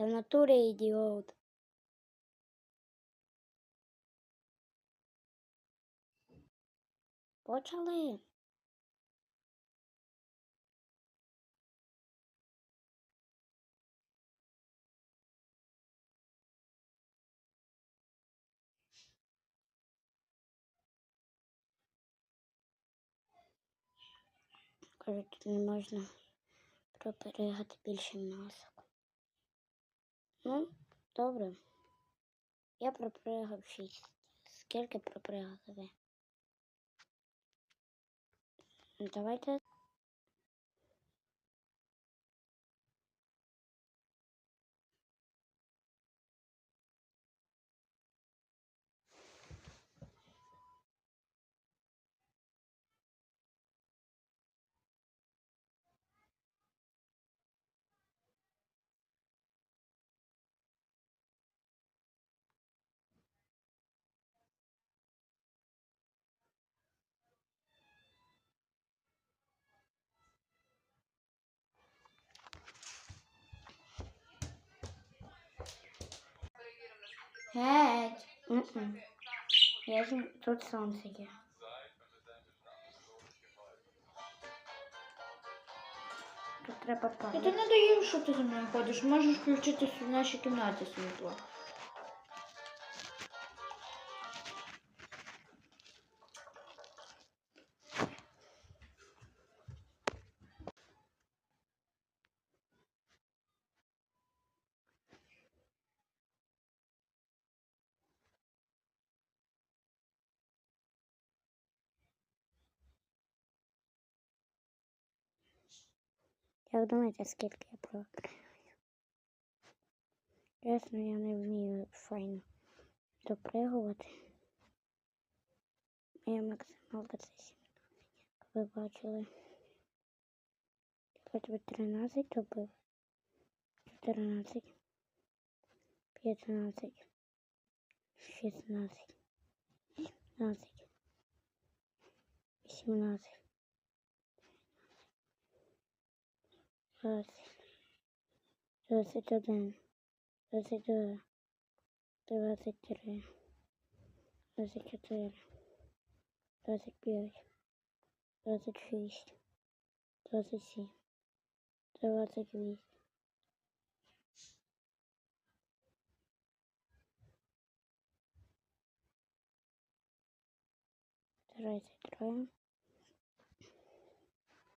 Я в натурі ідіот. Почали. Кажуть, не можна проперегати більше масок. Ну, добре. Я пропригав шість. Скільки пропригав? Ну, Давайте. Геть. Mm -mm. Я ж... Тут сонце є. Тут треба Я пам'ятати. ти не даю, що ти за мною ходиш. Можеш включити в нашій кімнаті світло. Як думаєте, скільки я програю? Чесно, я не вмію файно допригувати. Моя максималка це 17. Як ви бачили. Хоч би 13 добив. 14. 15. 16. 17. 18. 20, 21, 22, 23, 24, 25, 26, 27, 28. Тридцять троє.